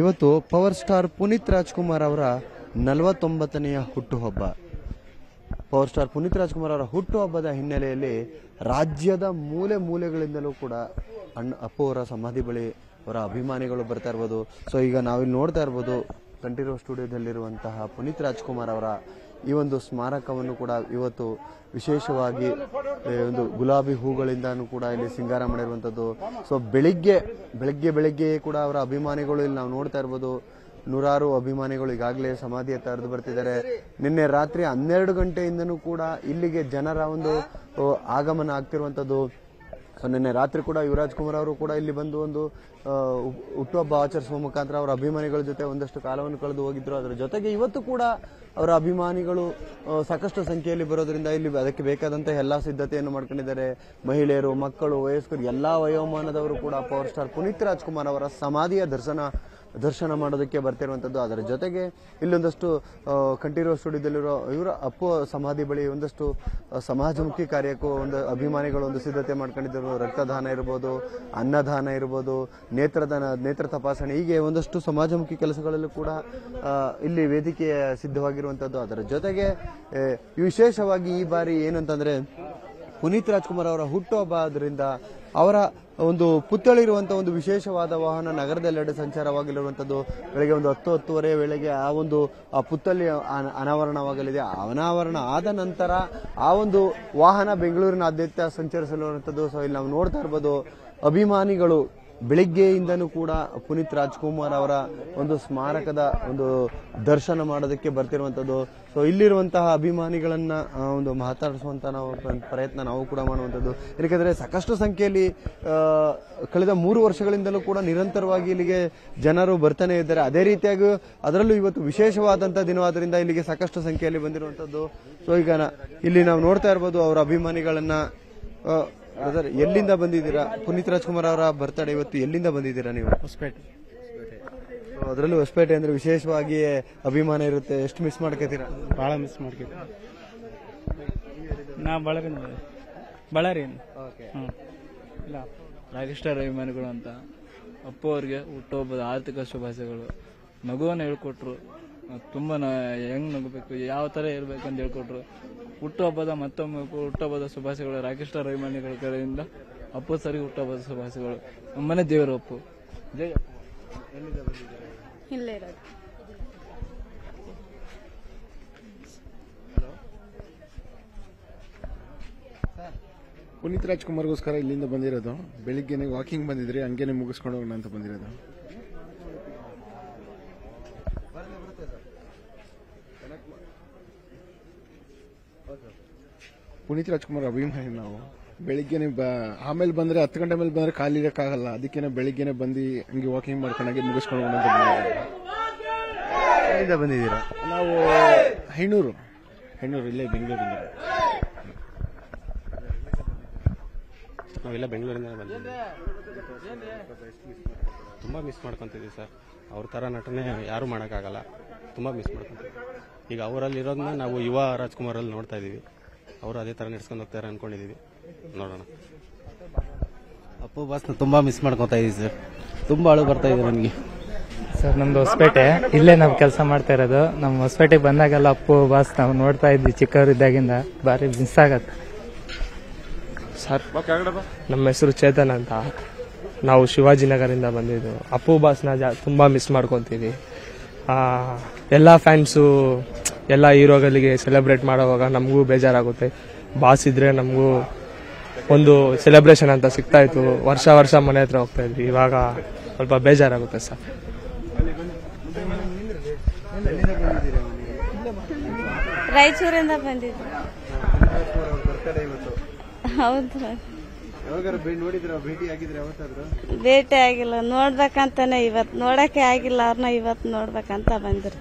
ಇವತ್ತು power star Puneeth Rajkumar ಅವರ ನಲವತ್ತೊಂಬತ್ತನೆಯ ಹುಟ್ಟುಹಬ್ಬ. ಪವರ್ ಸ್ಟಾರ್ ಪುನೀತ್ ರಾಜ್ಕುಮಾರ್ ಅವರ ಹುಟ್ಟುಹಬ್ಬದ ಹಿನ್ನೆಲೆಯಲ್ಲಿ ರಾಜ್ಯದ ಮೂಲೆ ಮೂಲೆಗಳಿಂದಲೂ ಕೂಡ ಅಣ್ಣ, ಅಪ್ಪು ಅವರ ಸಮಾಧಿ ಬಳಿ ಅವರ ಅಭಿಮಾನಿಗಳು ಬರ್ತಾ ಇರ್ಬೋದು. ಸೊ ಈಗ ನಾವಿಲ್ಲಿ ನೋಡ್ತಾ ಇರ್ಬೋದು, ಕಂಠೀರವ ಸ್ಟುಡಿಯೋದಲ್ಲಿರುವಂತಹ ಪುನೀತ್ ರಾಜ್ಕುಮಾರ್ ಅವರ ಈ ಒಂದು ಸ್ಮಾರಕವನ್ನು ಕೂಡ ಇವತ್ತು ವಿಶೇಷವಾಗಿ ಒಂದು ಗುಲಾಬಿ ಹೂಗಳಿಂದ ಕೂಡ ಇಲ್ಲಿ ಸಿಂಗಾರ ಮಾಡಿರುವಂಥದ್ದು. ಸೊ ಬೆಳಿಗ್ಗೆ, ಬೆಳಗ್ಗೆ ಬೆಳಗ್ಗೆ ಕೂಡ ಅವರ ಅಭಿಮಾನಿಗಳು ಇಲ್ಲಿ ನಾವು ನೋಡ್ತಾ ಇರ್ಬೋದು. ನೂರಾರು ಅಭಿಮಾನಿಗಳು ಈಗಾಗಲೇ ಸಮಾಧಿ ಹತ್ರ ಹರಿದು ಬರ್ತಿದ್ದಾರೆ. ನಿನ್ನೆ ರಾತ್ರಿ ಹನ್ನೆರಡು ಗಂಟೆಯಿಂದನೂ ಕೂಡ ಇಲ್ಲಿಗೆ ಜನರ ಒಂದು ಆಗಮನ ಆಗ್ತಿರುವಂಥದ್ದು. ಸೊ ನಿನ್ನೆ ರಾತ್ರಿ ಕೂಡ ಯುವರಾಜ್ ಕುಮಾರ್ ಅವರು ಕೂಡ ಇಲ್ಲಿ ಬಂದು ಒಂದು ಹುಟ್ಟುಹಬ್ಬ ಆಚರಿಸುವ ಮುಖಾಂತರ ಅವರ ಅಭಿಮಾನಿಗಳ ಜೊತೆ ಒಂದಷ್ಟು ಕಾಲವನ್ನು ಕಳೆದು ಹೋಗಿದ್ರು. ಅದರ ಜೊತೆಗೆ ಇವತ್ತು ಕೂಡ ಅವರ ಅಭಿಮಾನಿಗಳು ಸಾಕಷ್ಟು ಸಂಖ್ಯೆಯಲ್ಲಿ ಬರೋದ್ರಿಂದ ಇಲ್ಲಿ ಅದಕ್ಕೆ ಬೇಕಾದಂತಹ ಎಲ್ಲಾ ಸಿದ್ಧತೆಯನ್ನು ಮಾಡ್ಕೊಂಡಿದ್ದಾರೆ. ಮಹಿಳೆಯರು, ಮಕ್ಕಳು, ವಯಸ್ಕರು, ಎಲ್ಲಾ ವಯೋಮಾನದವರು ಕೂಡ ಪವರ್ ಸ್ಟಾರ್ ಪುನೀತ್ ರಾಜ್ಕುಮಾರ್ ಅವರ ಸಮಾಧಿಯ ದರ್ಶನ ದರ್ಶನ ಮಾಡೋದಕ್ಕೆ ಬರ್ತಿರುವಂಥದ್ದು ಅದರ ಜೊತೆಗೆ ಇಲ್ಲೊಂದಷ್ಟು ಕಂಠೀರೋ ಸ್ಟುಡಿಯೋದಲ್ಲಿರೋ ಇವರ ಅಪ್ಪು ಸಮಾಧಿ ಬಳಿ ಒಂದಷ್ಟು ಸಮಾಜಮುಖಿ ಕಾರ್ಯಕ್ಕೂ ಒಂದು ಅಭಿಮಾನಿಗಳು ಒಂದು ಸಿದ್ಧತೆ ಮಾಡ್ಕೊಂಡಿದ್ದರು. ರಕ್ತದಾನ ಇರ್ಬೋದು, ಅನ್ನದಾನ ಇರ್ಬೋದು, ನೇತ್ರದಾನ, ನೇತ್ರ ತಪಾಸಣೆ, ಹೀಗೆ ಒಂದಷ್ಟು ಸಮಾಜಮುಖಿ ಕೆಲಸಗಳಲ್ಲೂ ಕೂಡ ಇಲ್ಲಿ ವೇದಿಕೆ ಸಿದ್ಧವಾಗಿರುವಂಥದ್ದು ಅದರ ಜೊತೆಗೆ ವಿಶೇಷವಾಗಿ ಈ ಬಾರಿ ಏನಂತಂದ್ರೆ ಪುನೀತ್ ರಾಜ್ಕುಮಾರ್ ಅವರ ಹುಟ್ಟುಹಬ್ಬ ಆದ್ದರಿಂದ ಅವರ ಒಂದು ಪುತ್ಥಳಿರುವಂಥ ಒಂದು ವಿಶೇಷವಾದ ವಾಹನ ನಗರದೆಲ್ಲೆಡೆ ಸಂಚಾರವಾಗಿರುವಂಥದ್ದು ಬೆಳಗ್ಗೆ ಒಂದು ಹತ್ತು ಹತ್ತುವರೆ ವೇಳೆಗೆ ಆ ಒಂದು ಪುತ್ಥಳಿ ಅನ- ಅನಾವರಣವಾಗಲಿದೆ. ಅನಾವರಣ ಆದ ನಂತರ ಆ ಒಂದು ವಾಹನ ಬೆಂಗಳೂರಿನಾದ್ಯಂತ ಸಂಚರಿಸಲಿರುವಂತದ್ದು ಸೊ ಇಲ್ಲಿ ನಾವು ನೋಡ್ತಾ ಇರ್ಬೋದು, ಅಭಿಮಾನಿಗಳು ಬೆಳಿಗ್ಗೆಯಿಂದನೂ ಕೂಡ ಪುನೀತ್ ರಾಜ್ಕುಮಾರ್ ಅವರ ಒಂದು ಸ್ಮಾರಕದ ಒಂದು ದರ್ಶನ ಮಾಡೋದಕ್ಕೆ ಬರ್ತಿರುವಂಥದ್ದು ಸೊ ಇಲ್ಲಿರುವಂತಹ ಅಭಿಮಾನಿಗಳನ್ನ ಒಂದು ಮಾತಾಡಿಸುವಂತ ನಾವು ಪ್ರಯತ್ನ ನಾವು ಕೂಡ ಮಾಡುವಂಥದ್ದು ಯಾಕಂದ್ರೆ ಸಾಕಷ್ಟು ಸಂಖ್ಯೆಯಲ್ಲಿ ಕಳೆದ ಮೂರು ವರ್ಷಗಳಿಂದಲೂ ಕೂಡ ನಿರಂತರವಾಗಿ ಇಲ್ಲಿಗೆ ಜನರು ಬರ್ತಾನೆ ಇದ್ದಾರೆ. ಅದೇ ರೀತಿಯಾಗಿ ಅದರಲ್ಲೂ ಇವತ್ತು ವಿಶೇಷವಾದಂಥ ದಿನವಾದ್ದರಿಂದ ಇಲ್ಲಿಗೆ ಸಾಕಷ್ಟು ಸಂಖ್ಯೆಯಲ್ಲಿ ಬಂದಿರುವಂತದ್ದು. ಸೊ ಈಗ ಇಲ್ಲಿ ನಾವು ನೋಡ್ತಾ ಇರ್ಬೋದು ಅವರ ಅಭಿಮಾನಿಗಳನ್ನ ಬ್ರದರ್ ಎಲ್ಲಿಂದ ಬಂದಿದ್ದೀರಾ? ಪುನೀತ್ ರಾಜ್ಕುಮಾರ್ ಅವರ ಬರ್ತಡೇ ಇವತ್ತು ಎಲ್ಲಿಂದ ಬಂದಿದ್ದೀರಾ ನೀವು? ಹೊಸಪೇಟೆ. ಅದರಲ್ಲೂ ಹೊಸಪೇಟೆ ಅಂದ್ರೆ ವಿಶೇಷವಾಗಿ ಅಭಿಮಾನ ಇರುತ್ತೆ. ಎಷ್ಟು ಮಿಸ್ ಮಾಡ್ಕೋತೀರಾ? ಭಾಳ ಮಿಸ್ ಮಾಡ್ತೀವಿ ನಾ ಬಳ್ಳಾರಿಯಿಂದ ಬಂದೆ. ಬಳ್ಳಾರಿಯಿಂದ. ಹ್ಞೂ ಇಲ್ಲ. ರಾಗಿಸ್ಟಾರ್ ಅಭಿಮಾನಿಗಳು ಅಂತ. ಅಪ್ಪು ಅವ್ರಿಗೆ ಹುಟ್ಟುಹಬ್ಬದ ಆರ್ಥಿಕ ಶುಭಾಶಯಗಳು. ಮಗುವನ್ನು ಹೇಳ್ಕೊಟ್ರು. ತುಂಬ ಹೆಂಗ್ ನಗಬೇಕು ಯಾವ ಥರ ಇರಬೇಕು ಅಂತ ಹೇಳ್ಕೊಟ್ರು. ಹುಟ್ಟುಹಬ್ಬದ ಮತ್ತೊಮ್ಮೆ ಹುಟ್ಟುಹಬ್ಬದ ಶುಭಾಶಯಗಳು ರಾಕೇಶ್ ಅಭಿಮಾನಿಗಳ ಕಡೆಯಿಂದ. ಅಪ್ಪು ಸರಿ ಹುಟ್ಟುಹಬ್ಬದ ಶುಭಾಶಯಗಳು. ನಮ್ಮನೆ ದೇವರ ಅಪ್ಪು. ಜೈ ಅಪ್ಪು. ಇಲ್ಲೇ ಇರೋದು. ಪುನೀತ್ ರಾಜ್ಕುಮಾರ್ಗೋಸ್ಕರ ಇಲ್ಲಿಂದ ಬಂದಿರೋದು. ಬೆಳಿಗ್ಗೆನೆ ವಾಕಿಂಗ್ ಬಂದಿದ್ರಿ ಹಂಗೇನೆ ಮುಗಿಸ್ಕೊಂಡು ಹೋಗೋಣ ಅಂತ ಬಂದಿರೋದು. ಪುನೀತ್ ರಾಜ್ಕುಮಾರ್ ಅಭಿಮಾನಿ ನಾವು. ಬೆಳಿಗ್ಗೆನೆ ಬ ಆಮೇಲೆ ಬಂದ್ರೆ ಹತ್ತು ಗಂಟೆ ಮೇಲೆ ಬಂದ್ರೆ ಖಾಲಿ ಇರಕ್ಕಾಗಲ್ಲ. ಅದಕ್ಕೇನೆ ಬೆಳಿಗ್ಗೆನೆ ಬಂದು ಹಂಗೆ ವಾಕಿಂಗ್ ಮಾಡ್ಕೊಂಡು ಹಂಗೆ ಮುಗಿಸ್ಕೊಂಡು ಎಲ್ಲಿಂದ ಬಂದಿದ್ದೀರಾ? ನಾವು ಹೆಣ್ಣೂರು. ಹೆಣ್ಣೂರು ಇಲ್ಲೇ ಬೆಂಗಳೂರಿಂದ. ನಾವೆಲ್ಲ ಬೆಂಗಳೂರಿಂದ ಬಂದಿದ್ದೀವಿ. ತುಂಬ ಮಿಸ್ ಮಾಡ್ಕೊತಿದ್ದೀವಿ ಸರ್. ಅವ್ರ ಥರ ನಟನೆ ಯಾರೂ ಮಾಡೋಕ್ಕಾಗಲ್ಲ. ತುಂಬ ಮಿಸ್ ಮಾಡ್ಕೊತೀವಿ ಈಗ ಅವರಲ್ಲಿರೋದನ್ನ ನಾವು ಯುವ ರಾಜ್ಕುಮಾರಲ್ಲಿ ನೋಡ್ತಾ ಇದ್ದೀವಿ. ಅವರು ಅದೇ ಥರ ನಡ್ಸ್ಕೊಂಡು ಹೋಗ್ತಾರೆ ಅನ್ಕೊಂಡಿದೀವಿ. ನೋಡೋಣ. ಅಪ್ಪು ಬಾಸ್ನ ತುಂಬಾ ಮಿಸ್ ಮಾಡ್ಕೊತಾ ಇದೀವಿ ಸರ್ ತುಂಬಾ ಅಳು ಬರ್ತಾ ಇದೆ ನನಗೆ. ಸರ್ ನಮ್ದು ಹೊಸಪೇಟೆ. ಇಲ್ಲೇ ನಾವು ಕೆಲಸ ಮಾಡ್ತಾ ಇರೋದು. ನಮ್ಮ ಹೊಸಪೇಟೆಗೆ ಬಂದಾಗೆಲ್ಲ ಅಪ್ಪು ಬಾಸ್ ನಾವು ನೋಡ್ತಾ ಇದ್ವಿ ಚಿಕ್ಕವರಿದ್ದಾಗಿಂದ ಭಾರಿ ಮಿಸ್ ಆಗತ್ತೆ. ಸರ್ ನಮ್ಮ ಹೆಸರು ಚೇತನ್ ಅಂತ. ನಾವು ಶಿವಾಜಿನಗರಿಂದ ಬಂದಿದ್ದು. ಅಪ್ಪು ಬಾಸ್ನ ಜಾ ತುಂಬ ಮಿಸ್ ಮಾಡ್ಕೊತೀವಿ. ಎಲ್ಲ ಫ್ಯಾನ್ಸು ಎಲ್ಲ ಹೀರೋಗಳಿಗೆ ಸೆಲೆಬ್ರೇಟ್ ಮಾಡೋವಾಗ ನಮಗೂ ಬೇಜಾರಾಗುತ್ತೆ. ಬಾಸ್ ಇದ್ರೆ ನಮಗೂ ಒಂದು ಸೆಲೆಬ್ರೇಷನ್ ಅಂತ ಸಿಗ್ತಾ ಇತ್ತು. ವರ್ಷ ವರ್ಷ ಮನೆ ಹತ್ರ ಹೋಗ್ತಾ ಇದ್ವಿ. ಇವಾಗ ಸ್ವಲ್ಪ ಬೇಜಾರಾಗುತ್ತೆ ಸರ್. ರಾಯಚೂರಿಂದ ಬಂದಿದ್ರು ಹೌದು. ಭೇಟಿ ಆಗಿಲ್ಲ. ನೋಡ್ಬೇಕಂತಾನೆ ಇವತ್ತು ನೋಡಕ್ಕೆ ಆಗಿಲ್ಲ. ಅವ್ರನ್ನ ಇವತ್ತು ನೋಡ್ಬೇಕಂತ ಬಂದ್ರು